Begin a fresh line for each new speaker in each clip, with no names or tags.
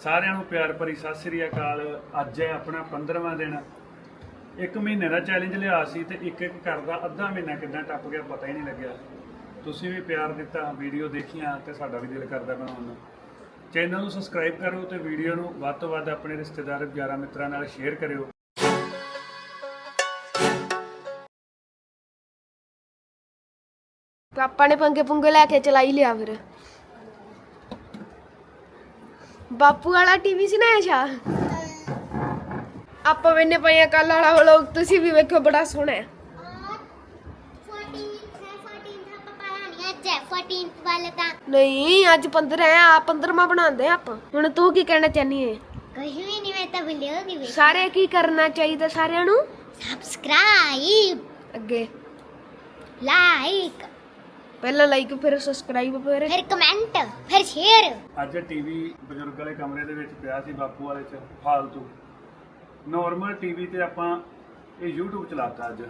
ਸਾਰਿਆਂ ਨੂੰ ਪਿਆਰ ਭਰੀ ਸਤਿ ਸ੍ਰੀ ਅਕਾਲ। ਅੱਜ ਹੈ ਆਪਣਾ 15ਵਾਂ ਦਿਨ। ਇੱਕ ਮਹੀਨੇ ਦਾ ਚੈਲੰਜ ਲਿਆ ਸੀ ਤੇ ਇੱਕ ਇੱਕ ਕਰਦਾ ਅੱਧਾ ਮਹੀਨਾ ਕਿੱਦਾਂ ਟੱਪ ਗਿਆ ਪਤਾ ਹੀ ਨਹੀਂ ਲੱਗਿਆ। ਤੁਸੀਂ ਵੀ ਪਿਆਰ ਦਿੱਤਾ ਵੀਡੀਓ ਦੇਖੀਆਂ ਤੇ ਸਾਡਾ ਵੀ ਦਿਲ ਕਰਦਾ ਬਣਾਉਣ ਨੂੰ। ਚੈਨਲ ਨੂੰ ਸਬਸਕ੍ਰਾਈਬ ਕਰੋ ਤੇ ਵੀਡੀਓ ਨੂੰ ਵੱਧ ਤੋਂ ਵੱਧ ਆਪਣੇ ਰਿਸ਼ਤੇਦਾਰ ਯਾਰਾਂ ਮਿੱਤਰਾਂ ਨਾਲ ਸ਼ੇਅਰ ਕਰਿਓ।
ਪਾਪਾ ਨੇ ਪੰਗੇ ਪੁੰਗੇ ਲੈ ਕੇ ਚਲਾਈ ਲਿਆ ਫਿਰ। ਬਾਪੂ ਵਾਲਾ ਟੀਵੀ ਸੀ ਨਾ ਇਹ ਸ਼ਾ ਆਪਾਂ ਵੇਨੇ ਪਏ ਆ ਕੱਲ ਵਾਲਾ ਵਲੋਗ ਤੁਸੀਂ ਵੀ ਵੇਖੋ ਬੜਾ ਸੋਹਣਾ ਹੈ।
14th ਵਾਲਾ ਤਾਂ
ਨਹੀਂ ਅੱਜ 15 ਹੈ ਆ 15ਵਾਂ ਬਣਾਉਂਦੇ ਆ ਆਪਾਂ। ਹੁਣ ਤੂੰ ਕੀ ਕਹਿਣਾ ਚਾਹਨੀ ਹੈ
ਕੁਝ ਵੀ ਨਹੀਂ ਮੈਂ ਤਾਂ ਵੀਡੀਓ ਵੀ
ਸਾਰੇ ਕੀ ਕਰਨਾ ਚਾਹੀਦਾ ਸਾਰਿਆਂ ਨੂੰ?
ਸਬਸਕ੍ਰਾਈਬ
ਅੱਗੇ।
ਲਾਈਕ
ਪਹਿਲਾਂ ਲਾਈਕ ਫਿਰ ਸਬਸਕ੍ਰਾਈਬ ਫਿਰ
ਫਿਰ ਕਮੈਂਟ ਫਿਰ ਸ਼ੇਅਰ
ਅੱਜ ਟੀਵੀ ਬਜ਼ੁਰਗ ਵਾਲੇ ਕਮਰੇ ਦੇ ਵਿੱਚ ਪਿਆ ਸੀ ਬਾਪੂ ਵਾਲੇ ਚ ਫਾਲਤੂ। ਨਾਰਮਲ ਟੀਵੀ ਤੇ ਆਪਾਂ ਇਹ YouTube ਚਲਾਤਾ ਅੱਜ।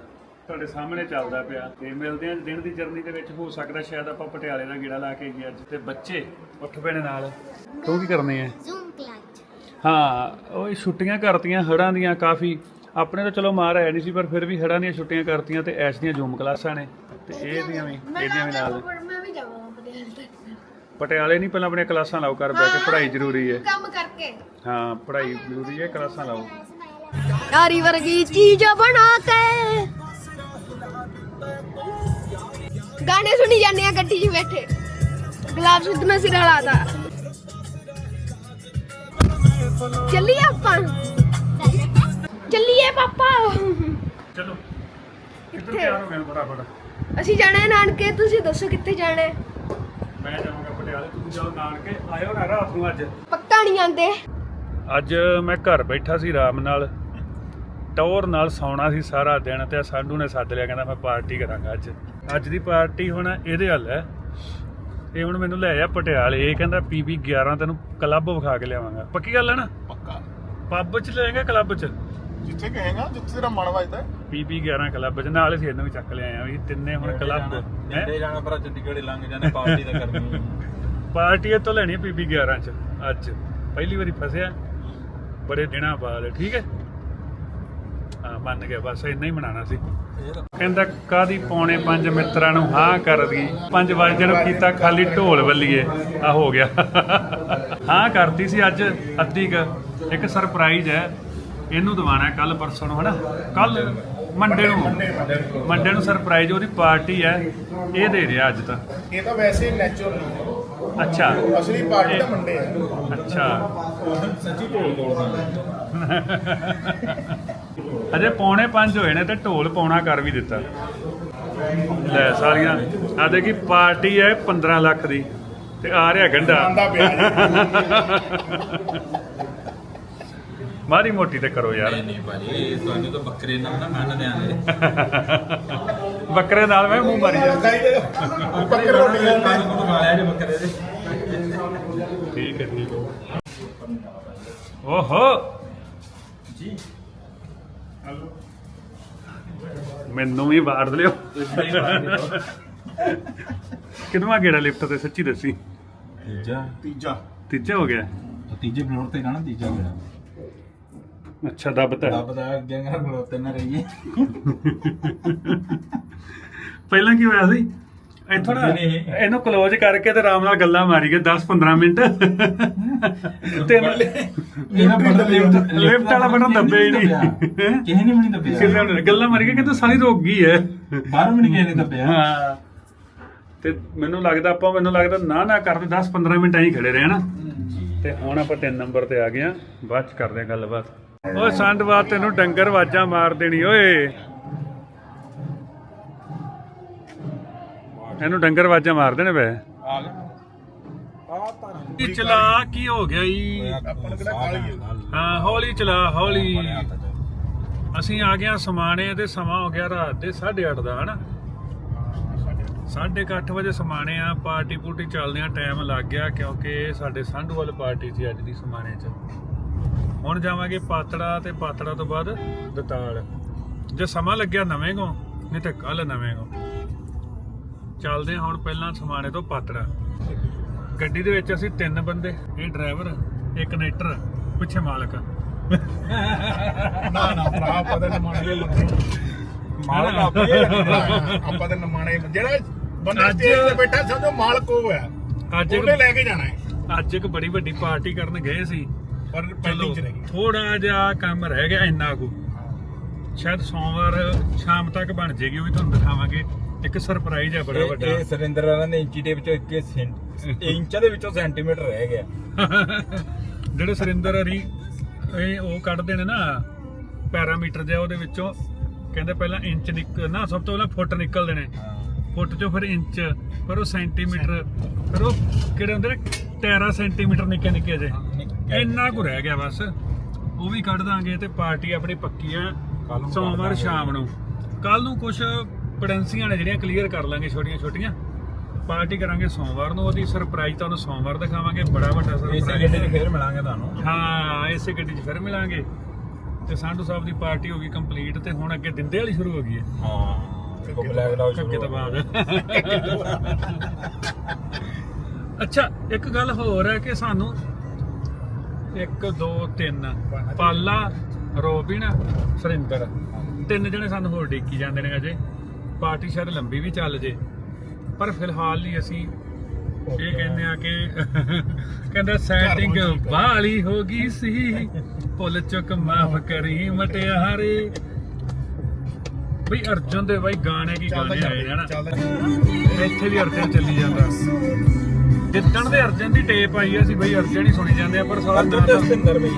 ਤੁਹਾਡੇ ਸਾਹਮਣੇ ਚੱਲਦਾ ਪਿਆ। ਤੇ ਮਿਲਦੇ ਆ ਦਿਨ ਦੀ ਜਰਨੀ ਦੇ ਵਿੱਚ। ਹੋ ਸਕਦਾ ਸ਼ਾਇਦ ਆਪਾਂ ਪਟਿਆਲੇ ਦਾ ਗੇੜਾ ਲਾ ਕੇ ਗਏ ਅੱਜ। ਤੇ ਬੱਚੇ ਉੱਠ ਪਏ ਨੇ ਨਾਲ। ਤੂੰ ਕੀ ਕਰਨੇ ਆ
ਜ਼ੂਮ ਕਲਚ
ਹਾਂ ਉਹ ਛੁੱਟੀਆਂ ਕਰਤੀਆਂ ਹੜਾਂ ਦੀਆਂ ਕਾਫੀ। ਆਪਣੇ ਤਾਂ ਚਲੋ ਮਾਰ ਹੈ ਨਹੀਂ ਸੀ ਪਰ ਫਿਰ ਵੀ ਹੜਾਂ ਦੀਆਂ ਛੁੱਟੀਆਂ ਕਰਤੀਆਂ ਤੇ ਐਸ਼ ਦੀਆਂ ਜ਼ੂਮ ਕਲਾਸਾਂ ਨੇ। ਤੇ ਇਹਦੀਆਂ ਵੀ ਇਹਦੀਆਂ ਵੀ ਨਾਲ
ਮੈਂ ਵੀ ਜਾਵਾਂਗਾ ਪਟਿਆਲੇ
ਪਟਿਆਲੇ ਨਹੀਂ ਪਹਿਲਾਂ ਆਪਣੀਆਂ ਕਲਾਸਾਂ ਲਾਓ ਕਰ ਬੈ ਕੇ ਪੜ੍ਹਾਈ ਜ਼ਰੂਰੀ ਹੈ।
ਕੰਮ ਕਰਕੇ।
ਹਾਂ ਪੜ੍ਹਾਈ ਜ਼ਰੂਰੀ ਹੈ ਕਲਾਸਾਂ ਲਾਓ।
ਯਾਰੀ ਵਰਗੀ ਚੀਜ਼ ਬਣਾ ਕੇ। ਗਾਣੇ ਸੁਣੀ ਜਾਂਦੇ ਆ ਗੱਡੀ 'ਚ ਬੈਠੇ। ਗੁਲਾਬ ਸਿੱਧ ਮੈਂ ਸਿਰ ਹਲਾਤਾ ਚੱਲੀਏ ਆਪਾਂ। ਚੱਲੀਏ ਪਾਪਾ।
ਚਲੋ। ਕਿੱਧਰ ਤਿਆਰ ਹੋ ਗਏ ਹੋ ਫਟਾਫਟ?
ਅਸੀਂ ਜਾਣਾ ਹੈ ਨਾਨਕੇ ਤੁਸੀਂ ਦੱਸੋ ਕਿੱਥੇ ਜਾਣਾ ਹੈ?
ਮੈਂ ਜਾਵਾਂਗਾ ਪਟਿਆਲੇ ਤੁਸੀਂ ਜਾਓ ਨਾਨਕੇ ਆਇਓ ਨਾ ਰਾਤ ਨੂੰ ਅੱਜ।
ਪੱਕਾ ਨਹੀਂ ਆਂਦੇ
ਅੱਜ ਮੈਂ ਘਰ ਬੈਠਾ ਸੀ ਆਰਾਮ ਨਾਲ ਟੌਰ ਨਾਲ ਸੌਣਾ ਸੀ ਸਾਰਾ ਦਿਨ ਤੇ ਸਾਡੂ ਨੇ ਸੱਦ ਲਿਆ ਕਹਿੰਦਾ ਮੈਂ ਪਾਰਟੀ ਕਰਾਂਗਾ ਅੱਜ। ਅੱਜ ਦੀ ਪਾਰਟੀ ਹੁਣ ਇਹਦੇ ਹੱਲ ਹੈ। ਇਹ ਹੁਣ ਮੈਨੂੰ ਲੈ ਆ ਪਟਿਆਲੇ ਇਹ ਕਹਿੰਦਾ ਪੀਪੀ 11 ਤੈਨੂੰ ਕਲੱਬ ਵਿਖਾ ਕੇ ਲਿਆਵਾਂਗਾ। ਪੱਕੀ ਗੱਲ ਹੈ ਨਾ?
ਪੱਕਾ।
ਪੱਬ 'ਚ ਲੈਂਗਾ ਕਲੱਬ 'ਚ?
ਜਿੱਥੇ ਕਹੇਗਾ ਜਿੱਥੇ ਤੇਰਾ ਮਨ ਵੱਜਦਾ
ਪੀਪੀ 11 ਕਲੱਬ 'ਚ ਨਾਲ ਅਸੀਂ ਇਹਨੂੰ ਵੀ ਚੱਕ ਲਿਆਏ ਆ ਵੀ ਤਿੰਨੇ ਹੁਣ ਕਲੱਬ ਹੈ?
ਜਿੰਦੇ ਜਾਣਾ ਪਰ ਚੰਡੀਗੜ੍ਹ ਲੰਘ ਜਾਣੇ ਪਾਰਟੀ ਤਾਂ ਕਰਨੀ।
ਪਾਰਟੀ ਇਹ ਤੋਂ ਲੈਣੀ ਪੀਪੀ 11 ਚ ਅੱਜ। ਪਹਿਲੀ ਵਾਰੀ ਫਸਿਆ ਬੜੇ ਦਿਨਾਂ ਬਾਅਦ ਠੀਕ ਹੈ? ਹਾਂ ਮੰਨ ਗਿਆ ਬਸ ਇੰਨਾ ਹੀ ਮਨਾਣਾ ਸੀ। ਕਹਿੰਦਾ ਕਾਦੀ ਪੌਣੇ ਪੰਜ ਮਿੱਤਰਾਂ ਨੂੰ ਹਾਂ ਕਰ ਦੀ ਪੰਜ ਵਜੇ ਨੂੰ ਕੀਤਾ ਖਾਲੀ ਢੋਲ ਵੱਲੀਏ ਆ ਹੋ ਗਿਆ। ਹਾਂ ਕਰਤੀ ਸੀ ਅੱਜ ਅੱਧੀ ਇੱਕ ਸਰਪ੍ਰਾਈਜ਼ ਹੈ ਇਹਨੂੰ ਦਵਾਣਾ ਕੱਲ ਪਰਸੋਂ ਨੂੰ ਹਨਾ? ਕੱਲ ਮੰਡੇ ਨੂੰ। ਮੰਡੇ ਨੂੰ ਸਰਪ੍ਰਾਈਜ਼ ਉਹਦੀ ਪਾਰਟੀ ਹੈ। ਇਹ ਦੇ ਰਿਹਾ ਅੱਜ ਤਾਂ।
ਇਹ ਤਾਂ ਵੈਸੇ ਨੈਚੁਰਲ
ਅੱਛਾ।
ਅਸਲੀ ਪਾਰਟੀ ਤਾਂ ਮੰਡੇ ਹੈ।
ਅੱਛਾ।
ਸੱਚੀ ਢੋਲ ਤੋੜਦਾ
ਅਜੇ ਪੌਣੇ 5 ਹੋਏ ਨੇ ਤੇ ਢੋਲ ਪੌਣਾ ਕਰ ਵੀ ਦਿੱਤਾ। ਲੈ ਸਾਰੀਆਂ। ਆ ਦੇਖੀ ਪਾਰਟੀ ਹੈ 15 ਲੱਖ ਦੀ ਤੇ ਆ ਰਿਹਾ ਗੰਡਾ।
ਆਂਦਾ ਪਿਆ
ਮਾੜੀ ਮੋਟੀ ਤੇ ਕਰੋ ਯਾਰ।
ਨਹੀਂ ਨਹੀਂ ਭਾਜੀ ਤੁਹਾਨੂੰ ਤਾਂ ਬੱਕਰੇ ਨਾਲ ਨਾ ਮੰਨ ਦਿਆਂਗੇ
ਬੱਕਰੇ ਨਾਲ ਮੈਂ ਮੂੰਹ ਮਾਰੀ ਜਾਂਦਾ।
ਪੱਕੇ ਰੋਟੀਆਂ
ਤੁਹਾਨੂੰ ਜੇ ਬੱਕਰੇ ਦੇ।
ਠੀਕ ਹੈ ਠੀਕ ਹੈ। ਓਹੋ।
ਜੀ।
ਮੈਨੂੰ ਵੀ ਵਾੜ ਲਿਓ। ਕਿੰਨਵਾ ਗੇੜਾ ਲਿਫਟ ਤੇ ਸੱਚੀ ਦੱਸੀ?
ਤੀਜਾ।
ਤੀਜਾ।
ਤੀਜਾ ਹੋ ਗਿਆ।
ਤੀਜੇ ਫਲੋਰ ਤੇ ਜਾਣਾ ਤੀਜਾ ਗਿਆ।
ਅੱਛਾ ਦੱਬਤਾ
ਰੱਬ ਦਾ ਅੱਗੇ ਨਾ ਫਲੋਰ ਤੇ ਨਾ ਰਹੀਏ।
ਪਹਿਲਾਂ ਕੀ ਹੋਇਆ ਸੀ? ਇੱਥੋਂ ਨਾ
ਨਹੀਂ, ਨਹੀਂ।
ਇਹਨੂੰ ਕਲੋਜ਼ ਕਰਕੇ ਤੇ ਆਰਾਮ ਨਾਲ ਗੱਲਾਂ ਮਾਰੀ ਗਏ 10-15 ਮਿੰਟ। ਤੇ
ਇਹਦਾ ਬਟਨ ਲਿਫਟ
ਲਿਫਟ ਵਾਲਾ ਬਟਨ ਦੱਬਿਆ ਹੀ ਨਹੀਂ
ਕਿਸੇ ਨੇ ਵੀ ਨਹੀਂ ਦੱਬਿਆ।
ਕਿਸੇ ਨੇ ਗੱਲਾਂ ਮਾਰੀ ਗਏ ਕਿ ਤੂੰ ਸਾਰੀ ਰੁਕ ਗਈ ਹੈ
ਬਾਹਰੋਂ ਵੀ ਨਹੀਂ ਕਿਸੇ ਨੇ ਦੱਬਿਆ।
ਹਾਂ। ਤੇ ਮੈਨੂੰ ਲੱਗਦਾ ਆਪਾਂ ਮੈਨੂੰ ਲੱਗਦਾ ਨਾ ਨਾ ਕਰਦੇ 10-15 ਮਿੰਟ ਐਂ ਹੀ ਖੜੇ ਰਹੇ ਨਾ ਤੇ ਹੁਣ ਆਪਾਂ ਤਿੰਨ ਨੰਬਰ ਤੇ ਆ ਗਏ ਆ। ਬਾਅਦ ਚ ਕਰਦੇ ਆ ਗੱਲਬਾਤ। ਓਏ ਸੰਡਵਾ ਤੈਨੂੰ ਡੰਗਰ ਵਾਜਾਂ ਮਾਰ ਦੇਣੀ ਓਏ। ਇਹਨੂੰ ਡੰਗਰ ਵਾਜਾਂ ਮਾਰ ਦੇਣੇ ਵੇ
ਆ ਗਿਆ ਆ ਤਾਂ
ਕੀ? ਚਲਾ ਕੀ ਹੋ ਗਿਆ
ਕਾਲੀ ਹੈ
ਹੌਲੀ ਚਲਾ ਹੌਲੀ। ਅਸੀਂ ਆ ਗਏ ਆ ਸਮਾਣੇ ਤੇ ਸਮਾਂ ਹੋ ਗਿਆ ਰਾਤ ਦੇ 8:30 ਦਾ ਹਨਾ? 8:30 ਵਜੇ ਸਮਾਣੇ ਆ ਪਾਰਟੀ ਪੂਟੀ ਚੱਲਦੇ ਆ ਟਾਈਮ ਲੱਗ ਗਿਆ ਕਿਉਂਕਿ ਸਾਡੇ ਸੰਧੂ ਵਾਲ ਪਾਰਟੀ ਸੀ ਅੱਜ ਦੀ ਸਮਾਣੇ 'ਚ। ਹੁਣ ਜਾਵਾਂਗੇ ਪਾਤੜਾ ਤੇ ਪਾਤੜਾ ਤੋਂ ਬਾਅਦ ਦਤਾਲ। ਜੇ ਸਮਾਂ ਲੱਗਿਆ ਨਵੇਂ ਕੋ ਨਹੀਂ ਤੇ ਕੱਲ ਨਵੇਂ ਕੋ। ਚੱਲਦੇ ਹਾਂ ਹੁਣ ਪਹਿਲਾਂ ਸਮਾਣੇ ਤੋਂ ਪਾਤੜਾ। ਗੱਡੀ ਦੇ ਵਿੱਚ ਅਸੀਂ ਤਿੰਨ ਬੰਦੇ ਇਹ ਡਰਾਈਵਰ ਇੱਕ ਕਨੈਕਟਰ ਪਿੱਛੇ ਮਾਲਕ।
ਨਾ ਨਾ ਭਰਾ ਆਪਾਂ ਤਾਂ ਨਮਾਣੇ
ਮਾਲਕ ਆਪੇ
ਤਾਂ ਨਮਾਣੇ ਜਿਹੜਾ ਬੰਦਾ ਸਟੇਜ ਤੇ ਬੈਠਾ ਸਮਝੋ ਮਾਲਕ ਉਹ ਹੈ
ਅੱਜ
ਉਹਨੇ ਲੈ ਕੇ ਜਾਣਾ ਹੈ।
ਅੱਜ ਇੱਕ ਬੜੀ ਵੱਡੀ ਪਾਰਟੀ ਕਰਨ ਗਏ ਸੀ।
ਪਰ ਪੈਂਡਿੰਗ ਚ ਰਹਿ ਗਈ
ਥੋੜਾ ਜਿਹਾ ਕੰਮ ਰਹਿ ਗਿਆ ਇੰਨਾ ਕੁ ਸ਼ਾਇਦ ਸੋਮਵਾਰ ਸ਼ਾਮ ਤੱਕ ਬਣ ਜੇਗੀ ਉਹ ਵੀ ਤੁਹਾਨੂੰ ਦਿਖਾਵਾਂਗੇ। ਇੱਕ ਸਰਪ੍ਰਾਈਜ਼ ਹੈ ਬੜਾ ਵੱਡਾ।
ਇਹ ਸਰਿੰਦਰ ਵਾਲਾ ਨੇ ਇੰਚੀ ਦੇ ਵਿੱਚੋਂ 21 ਸੈਂਟ ਇੰਚਾਂ ਦੇ ਵਿੱਚੋਂ ਸੈਂਟੀਮੀਟਰ ਰਹਿ ਗਿਆ।
ਜਿਹੜੇ ਸੁਰਿੰਦਰ ਹਰੀ ਇਹ ਉਹ ਕੱਢਦੇ ਨੇ ਨਾ ਪੈਰਾਮੀਟਰ ਜਿਹਾ ਉਹਦੇ ਵਿੱਚੋਂ ਕਹਿੰਦੇ ਪਹਿਲਾਂ ਇੰਚ ਨਿਕ ਨਾ ਸਭ ਤੋਂ ਪਹਿਲਾਂ ਫੁੱਟ ਨਿਕਲਦੇ ਨੇ ਫੁੱਟ ਚੋਂ ਫਿਰ ਇੰਚ ਫਿਰ ਉਹ ਸੈਂਟੀਮੀਟਰ ਫਿਰ ਉਹ ਕਿਹੜੇ ਹੁੰਦੇ ਨੇ? 13 ਸੈਂਟੀਮੀਟਰ ਨਿੱਕੇ ਨਿੱਕੇ ਜੇ ਇੰਨਾ ਕੁ ਰਹਿ ਗਿਆ ਬਸ। ਉਹ ਵੀ ਕੱਢ ਦਾਂਗੇ ਤੇ ਪਾਰਟੀ ਆਪਣੀ ਪੱਕੀ ਆ ਸੋਮਵਾਰ। ਸ਼ਾਮ ਨੂੰ। ਕੱਲ ਨੂੰ ਕੁਝ ਪਡੈਂਸੀਆਂ ਨੇ ਜਿਹੜੀਆਂ ਕਲੀਅਰ ਕਰ ਲਾਂਗੇ ਛੋਟੀਆਂ ਛੋਟੀਆਂ ਪਾਰਟੀ ਕਰਾਂਗੇ ਸੋਮਵਾਰ ਨੂੰ ਉਹਦੀ ਸਰਪ੍ਰਾਈਜ਼ ਤੁਹਾਨੂੰ ਸੋਮਵਾਰ ਦਿਖਾਵਾਂਗੇ ਬੜਾ ਵੱਡਾ
ਇਸੇ
ਸਰਪ੍ਰਾਈਜ਼
ਗੱਡੀ 'ਚ ਫੇਰ ਮਿਲਾਂਗੇ ਤੁਹਾਨੂੰ।
ਹਾਂ ਇਸੇ ਗੱਡੀ 'ਚ ਫਿਰ ਮਿਲਾਂਗੇ। ਤੇ ਸੰਧੂ ਸਾਹਿਬ ਦੀ ਪਾਰਟੀ ਹੋ ਗਈ ਕੰਪਲੀਟ ਤੇ ਹੁਣ ਅੱਗੇ ਦਿੰਦੇ ਵਾਲੀ ਸ਼ੁਰੂ ਹੋ ਗਈ ਹੈ।
ਹਾਂ
ਅੱਛਾ ਇੱਕ ਗੱਲ ਹੋਰ ਹੈ ਕਿ ਸਾਨੂੰ 1 2 3 ਪਾਲਾ ਰੋਬਿਨ ਸਰਿੰਦਰ। ਤਿੰਨ ਜਣੇ ਸਾਨੂੰ ਹੋਰ ਡੇਕੀ ਜਾਂਦੇ ਨੇ ਅਜੇ। ਪਾਰਟੀ ਸ਼ਾਇਦ ਲੰਬੀ ਵੀ ਚੱਲ ਜੇ। ਪਰ ਫਿਲਹਾਲ ਲਈ ਅਸੀਂ ਇਹ ਕਹਿੰਦੇ ਆ ਕਿ ਕਹਿੰਦਾ ਸੈਟਿੰਗ ਵਾਲੀ ਹੋ ਗਈ ਸੀ। ਭੁੱਲ ਚੁੱਕ ਮਾਫ ਕਰੀ ਮਟਿਆਰੇ। ਬਈ ਅਰਜੁਨ ਦੇ ਬਾਈ ਗਾਣੇ ਕੀ ਗਾਣੇ ਆਏ ਨੇ ਨਾ।
ਚੱਲਦਾ
ਇੱਥੇ ਵੀ ਅਰਜਨ ਚੱਲੀ ਜਾਂਦਾ। ਜਿੱਦਣ ਦੇ ਅਰਜਨ ਦੀ ਟੇਪ ਆਈ ਆ ਸੀ ਬਈ ਅਰਜਨ ਹੀ ਸੁਣੀ ਜਾਂਦੇ ਆ ਪਰ ਸਾਲਾ
ਅਰਜੁਨ ਤੇ ਸਤਿੰਦਰ ਬਈ।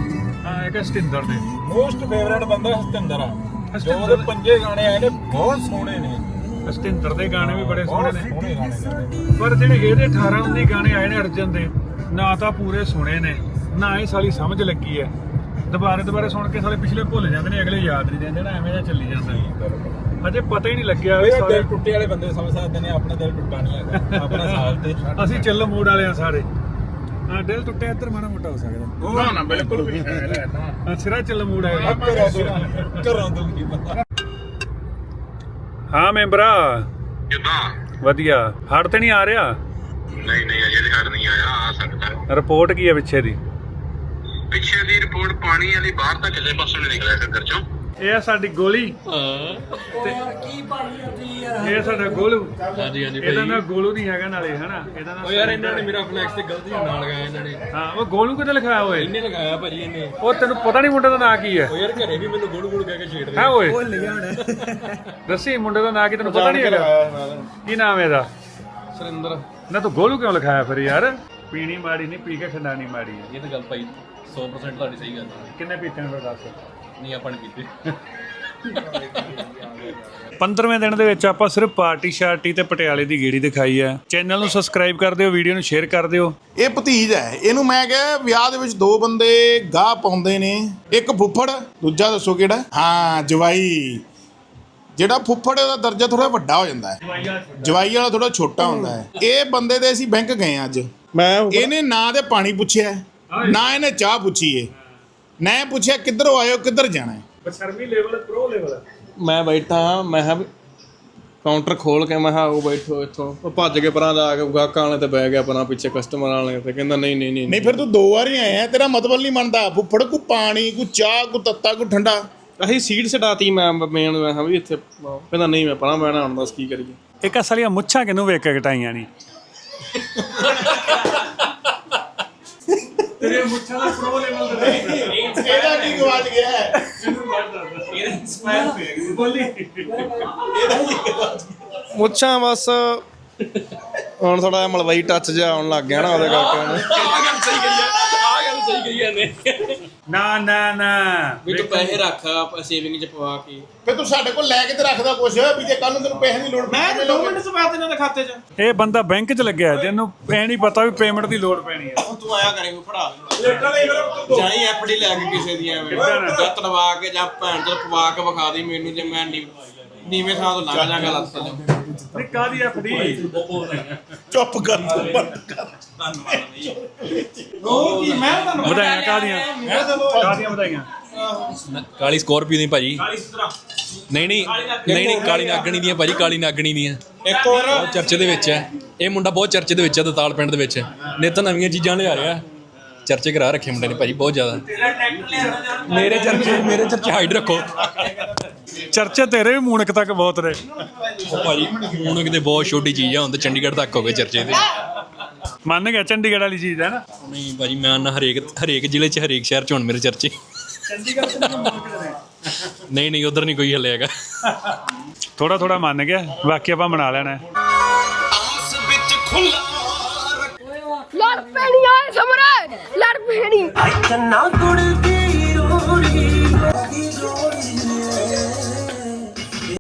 ਹਾਂ ਇੱਕ ਸਤਿੰਦਰ ਦੇ।
ਮੋਸਟ ਫੇਵਰੇਟ ਬੰਦਾ ਸਤਿੰਦਰ ਆ। ਜੋ
ਸਤਿੰਦਰ
ਪੰਜੇ ਗਾਣੇ ਆਏ ਨੇ ਬਹੁਤ ਸੋਹਣੇ ਨੇ।
ਸਤਿੰਦਰ ਦੇ ਗਾਣੇ ਵੀ ਬੜੇ
ਬਹੁਤ
ਸੋਹਣੇ ਨੇ।
ਸੋਹਣੇ ਗਾਣੇ ਗਾਏ
ਪਰ ਜਿਹੜੇ ਇਹਦੇ 18 19 ਗਾਣੇ ਆਏ ਨੇ ਅਰਜਨ ਦੇ ਨਾ ਤਾਂ ਪੂਰੇ ਸੁਣੇ ਨੇ ਨਾ ਹੀ ਸਾਲੀ ਸਮਝ ਲੱਗੀ ਹੈ। ਦੁਬਾਰੇ ਦੁਬਾਰੇ ਸੁਣ ਕੇ ਸਾਲੇ ਪਿਛਲੇ ਭੁੱਲ ਜਾਂਦੇ ਨੇ ਅਗਲੇ ਯਾਦ ਨਹੀਂ ਰਹਿੰਦੇ ਨਾ ਐਵੇਂ ਜਿਹਾ ਚੱਲੀ ਜਾਂਦਾ। ਅਜੇ ਪਤਾ ਹੀ ਨਹੀਂ ਲੱਗਿਆ ਵੀ ਸਾਰੇ
ਦਿਲ ਟੁੱਟੇ ਵਾਲੇ ਬੰਦੇ ਸਮਝ ਸਕਦੇ ਨੇ ਆਪਣਾ ਦਿਲ ਟੁੱਟਾ ਨਹੀਂ ਹੈਗਾ ਆਪਣਾ ਸਾਲ ਤੇ।
ਅਸੀਂ ਚੱਲ ਮੂਡ ਵਾਲੇ ਆ ਸਾਰੇ। ਹਾਂ ਦਿਲ ਟੁੱਟਿਆ ਇੱਧਰ ਮਾੜਾ ਮੋਟਾ ਹੋ ਸਕਦਾ।
ਨਾ ਨਾ ਬਿਲਕੁਲ ਵੀ ਨਹੀਂ ਹੈ ਨਾ
ਹਾਂ, ਸਿਰਾ ਚੱਲ ਮੂਡ ਆਇਆ।
ਘਰੋਂ ਤੋਂ ਘਰੋਂ ਤੋਂ ਕੀ ਪਤਾ।
ਹਾਂ ਮੈਂਬਰਾ।
ਕਿੱਦਾਂ?
ਵਧੀਆ। ਹੜ ਤੇ ਨਹੀਂ ਆ ਰਿਹਾ?
ਨਹੀਂ ਨਹੀਂ ਅਜੇ ਤੇ ਹੜ ਨਹੀਂ ਆਇਆ ਆ ਸਕਦਾ।
ਰਿਪੋਰਟ ਕੀ ਹੈ ਪਿੱਛੇ ਦੀ?
ਪਿੱਛੇ ਦੀ ਰਿਪੋਰਟ ਪਾਣੀ ਵਾਲੀ ਬਾਹਰ ਤਾਂ ਕਿਸੇ ਪਾਸੋਂ ਨਹੀਂ ਨਿਕਲਿਆ ਖੱਦਰ ਚੋਂ।
ਇਹ ਆ ਸਾਡੀ ਗੋਲੀ। ਕੀ ਇਹ ਸਾਡਾ ਗੋਲੂ।
ਹਾਂਜੀ ਹਾਂਜੀ
ਇਹਦਾ ਨਾ ਗੋਲੂ ਨਹੀਂ ਹੈਗਾ ਨਾਲੇ ਹਨਾ? ਇਹਦਾ ਨਾ
ਉਹ ਯਾਰ ਇਹਨਾਂ ਨੇ ਮੇਰਾ ਫਲੈਕਸ ਤੇ ਗਲਤੀ ਨਾਲ ਲਗਾਇਆ ਇਹਨਾਂ ਨੇ।
ਹਾਂ ਉਹ ਗੋਲੂ ਕਿਤੇ ਲਿਖਾਇਆ ਹੋਇਆ?
ਇਹਨੇ ਲਗਾਇਆ ਭਾਜੀ ਇਹਨੇ।
ਉਹ ਤੈਨੂੰ ਪਤਾ ਨਹੀਂ ਮੁੰਡੇ ਦਾ ਨਾਂ ਕੀ ਹੈ।
ਉਹ ਯਾਰ ਘਰੇ ਵੀ ਮੈਨੂੰ ਗੁੜ ਗੁੜ ਕਹਿ ਕੇ ਛੇੜਦੇ
ਹੈ ਓਏ। ਉਹ ਲਿਆ ਦੱਸੀ ਮੁੰਡੇ ਦਾ ਨਾਂ ਕੀ ਤੈਨੂੰ ਪਤਾ ਨਹੀਂ ਹੈਗਾ? ਕੀ ਨਾਮ ਹੈ ਇਹਦਾ?
ਸੁਰਿੰਦਰ।
ਨਾ ਤੂੰ ਗੋਲੂ ਕਿਉਂ ਲਿਖਾਇਆ ਫਿਰ ਯਾਰ? ਪੀਣੀ ਮਾੜੀ ਨਹੀਂ ਪੀ ਕੇ ਖੰਡਾਣੀ ਮਾੜੀ ਹੈ।
ਇਹ ਤਾਂ ਗੱਲ ਭਾਈ 100% ਤੁਹਾਡੀ ਸਹੀ ਗੱਲ ਹੈ।
ਕਿੰਨੇ ਪੀਤੇ ਨੇ ਫਿਰ ਦੱਸ?
ਨਹੀਂ ਆਪਾਂ ਨੇ ਪੀਤੇ
15ਵੇਂ ਦਿਨ ਦੇ ਵਿੱਚ ਆਪਾਂ ਸਿਰਫ ਪਾਰਟੀ ਸ਼ਾਰਟੀ ਤੇ ਪਟਿਆਲੇ ਦੀ ਗੇੜੀ ਦਿਖਾਈ ਹੈ। ਚੈਨਲ ਨੂੰ ਸਬਸਕ੍ਰਾਈਬ ਕਰ ਦਿਓ ਵੀਡੀਓ ਨੂੰ ਸ਼ੇਅਰ ਕਰ ਦਿਓ।
ਇਹ ਭਤੀਜ ਹੈ। ਇਹਨੂੰ ਮੈਂ ਕਿਹਾ ਵਿਆਹ ਦੇ ਵਿੱਚ ਦੋ ਬੰਦੇ ਗਾਹ ਪਾਉਂਦੇ ਨੇ। ਇੱਕ ਫੁੱਫੜ ਦੂਜਾ ਦੱਸੋ ਕਿਹੜਾ? ਹਾਂ ਜਵਾਈ। ਜਿਹੜਾ ਫੁੱਫੜ ਉਹਦਾ ਦਰਜਾ ਥੋੜਾ ਵੱਡਾ ਹੋ ਜਾਂਦਾ ਹੈ। ਜਵਾਈ ਵਾਲਾ ਥੋੜਾ ਛੋਟਾ ਹੁੰਦਾ ਹੈ। ਇਹ ਬੰਦੇ ਦੇ ਅਸੀਂ ਬੈਂਕ ਗਏ ਅੱਜ।
ਮੈਂ
ਇਹਨੇ ਨਾ ਤੇ ਪਾਣੀ ਪੁੱਛਿਆ ਨਾ ਇਹਨੇ ਚਾਹ ਪੁੱਛੀ ਏ। ਇਹ ਪੁੱਛਿਆ ਕਿੱਧਰੋਂ ਆਇਓ ਕਿੱਧਰ ਜਾਣਾ ਹੈ?
ਬਸ਼ਰਮੀ ਲੈਵਲ ਪ੍ਰੋ ਲੈਵਲ
ਮੈਂ ਬੈਠਾ ਹਾਂ ਮੈਂ ਕਿਹਾ ਵੀ ਕਾਊਂਟਰ ਖੋਲ ਕੇ ਮੈਂ ਕਿਹਾ ਉਹ ਬੈਠੋ ਇੱਥੋਂ। ਉਹ ਭੱਜ ਕੇ ਪਰਾਂ ਜਾ ਕੇ ਗਾਹਕਾਂ ਵਾਲੇ ਤੇ ਬਹਿ ਗਿਆ ਪਰਾਂ ਪਿੱਛੇ ਕਸਟਮਰ ਵਾਲੇ ਤੇ ਕਹਿੰਦਾ ਨਹੀਂ ਨਹੀਂ ਨਹੀਂ
ਨਹੀਂ ਫਿਰ ਤੂੰ ਦੋ ਵਾਰੀ ਆਇਆ ਤੇਰਾ ਮਤਲਬ ਨਹੀਂ ਮੰਨਦਾ ਫੁੱਫੜ ਕੋ ਪਾਣੀ ਕੋ ਚਾਹ ਕੋ ਤੱਤਾ ਕੋ ਠੰਡਾ?
ਅਸੀਂ ਸੀਟ ਛਡਾਤੀ ਮੈਂ ਮੇਨ ਮੈਂ ਕਿਹਾ ਵੀ ਇੱਥੇ। ਕਹਿੰਦਾ ਨਹੀਂ ਮੈਂ ਪਰਾਂ ਬਹਿਣਾ ਹੁਣ ਦੱਸ ਕੀ ਕਰੀਏ।
ਇੱਕ ਅਸਲੀਆਂ ਮੁੱਛਾਂ ਕਿਨੂੰ ਵੇਖ ਕੇ ਘਟਾਈਆਂ ਨਹੀਂ ਤੇਰੇ ਮੁੱਛਾਂ ਦਾ ਪ੍ਰੋ ਲੈਵਲ ਦਾ
ਇਹਦਾ ਕੀ ਗਵਾਚ ਗਿਆ? ਹੈ
ਮੁੱਛਾਂ ਬਸ ਹੁਣ ਥੋੜਾ ਜਿਹਾ ਮਲਵਈ ਟੱਚ ਜਿਹਾ ਆਉਣ ਲੱਗ ਗਿਆ ਨਾ ਉਹਦੇ ਕਰਕੇ।
ਆ ਗੱਲ ਸਹੀ ਗਈ ਆ ਆ ਗੱਲ ਸਹੀ ਗਈ ਇਹਨੇ।
ਨਾ ਨਾ ਨਾ।
ਵੀ ਤੂੰ ਪੈਸੇ ਰੱਖ ਸੇਵਿੰਗ ਚ ਪਵਾ ਕੇ।
ਫਿਰ ਤੂੰ ਸਾਡੇ ਕੋਲ ਲੈ ਕੇ ਤੇ ਰੱਖਦਾ ਕੁਛ ਵੀ ਜੇ ਕੱਲ ਨੂੰ ਤੈਨੂੰ ਪੈਸੇ ਦੀ ਲੋੜ
ਮੈਂ ਤੇ 2 ਮਿੰਟ ਚ ਪਾ ਦੇਣਾ ਖਾਤੇ 'ਚ।
ਇਹ ਬੰਦਾ ਬੈਂਕ 'ਚ ਲੱਗਿਆ ਜਿਹਨੂੰ ਐ ਨਹੀਂ ਪਤਾ ਵੀ ਪੇਮੈਂਟ ਦੀ ਲੋੜ ਪੈਣੀ ਹੈ।
ਹੁਣ ਤੂੰ ਆਇਆ ਕਰੇ ਫੜਾ ਜਾਈ ਐਫਡੀ ਲੈ ਕੇ ਕਿਸੇ ਦੀ ਐਵੇਂ। ਜਾਂ ਤੜਵਾ ਕੇ ਜਾਂ ਭੈਣ ਚੋਂ ਪਵਾ ਕੇ ਵਿਖਾ ਦੀ ਮੈਨੂੰ ਜੇ ਮੈਂ ਨੀ- ਨੀਵੇਂ ਥਾਂ ਤੋਂ ਲੰਘ ਜਾਗਾ ਲੱਤ ਤੋਂ।
ਨਹੀਂ ਕਾਦੀ ਐਫਡੀ
ਚੁੱਪ ਕਰ ਤੂੰ ਬੰਦ ਕਰ।
ਉਹ ਕੀ ਮੈਂ ਤੁਹਾਨੂੰ
ਵਧਾਈਆਂ ਕਾਦੀਆਂ ਕਾਦੀਆਂ ਵਧਾਈਆਂ?
ਕਾਲੀ ਸਕੋਰਪੀਓ ਦੀ ਭਾਜੀ। ਨਹੀਂ ਨਹੀਂ ਨਹੀਂ ਨਹੀਂ ਕਾਲੀ ਨਾਗਣੀ ਦੀਆਂ ਭਾਜੀ ਕਾਲੀ ਨਾਗਣੀ ਦੀਆਂ।
ਇੱਕ ਹੋਰ।
ਚਰਚੇ ਦੇ ਵਿੱਚ ਹੈ। ਇਹ ਮੁੰਡਾ ਬਹੁਤ ਚਰਚੇ ਦੇ ਵਿੱਚ ਹੈ ਦਤਾਲ ਪਿੰਡ ਦੇ ਵਿੱਚ ਨਿਤ ਨਵੀਆਂ ਚੀਜ਼ਾਂ ਲਿਆ ਰਿਹਾ। ਚਰਚੇ ਕਰਾ ਰੱਖੇ ਮੁੰਡੇ ਨੇ ਭਾਜੀ ਬਹੁਤ ਜ਼ਿਆਦਾ। ਮੇਰੇ ਚਰਚੇ ਮੇਰੇ ਚਰਚੇ ਹਾਈਡ ਰੱਖੋ।
ਚਰਚੇ ਤੇਰੇ ਵੀ ਮੂਣਕ ਤੱਕ ਬਹੁਤ ਨੇ
ਉਹ ਭਾਜੀ ਹੁਣ ਕਿਤੇ ਬਹੁਤ ਛੋਟੀ ਚੀਜ਼ ਆ ਹੁਣ ਤਾਂ ਚੰਡੀਗੜ੍ਹ ਤੱਕ ਹੋ ਗਏ ਚਰਚੇ ਦੇ।
ਮੰਨ ਗਿਆ ਚੰਡੀਗੜ੍ਹ ਵਾਲੀ ਚੀਜ਼ ਹੈ ਨਾ?
ਨਹੀਂ ਭਾਜੀ ਮੈਂ ਨਾ ਹਰੇਕ ਹਰੇਕ ਜ਼ਿਲ੍ਹੇ 'ਚ ਹਰੇਕ ਸ਼ਹਿਰ 'ਚ ਹੁਣ ਮੇਰੇ ਚਰਚੇ। ਨਹੀਂ ਨਹੀਂ ਉਧਰ ਨਹੀਂ ਕੋਈ ਹੱਲੇ ਹੈਗਾ।
ਥੋੜਾ ਥੋੜਾ ਮੰਨ ਗਿਆ ਬਾਕੀ ਆਪਾਂ ਬਣਾ ਲੈਣਾ। ਹੈ।
ਲੜ ਪੈਣੀ ਆਏ ਸਮਰੇ ਲੜ ਪੈਣੀ।
ਨਾ ਗੁੜ ਦੀ ਰੋੜੀ ਰੋੜੀ।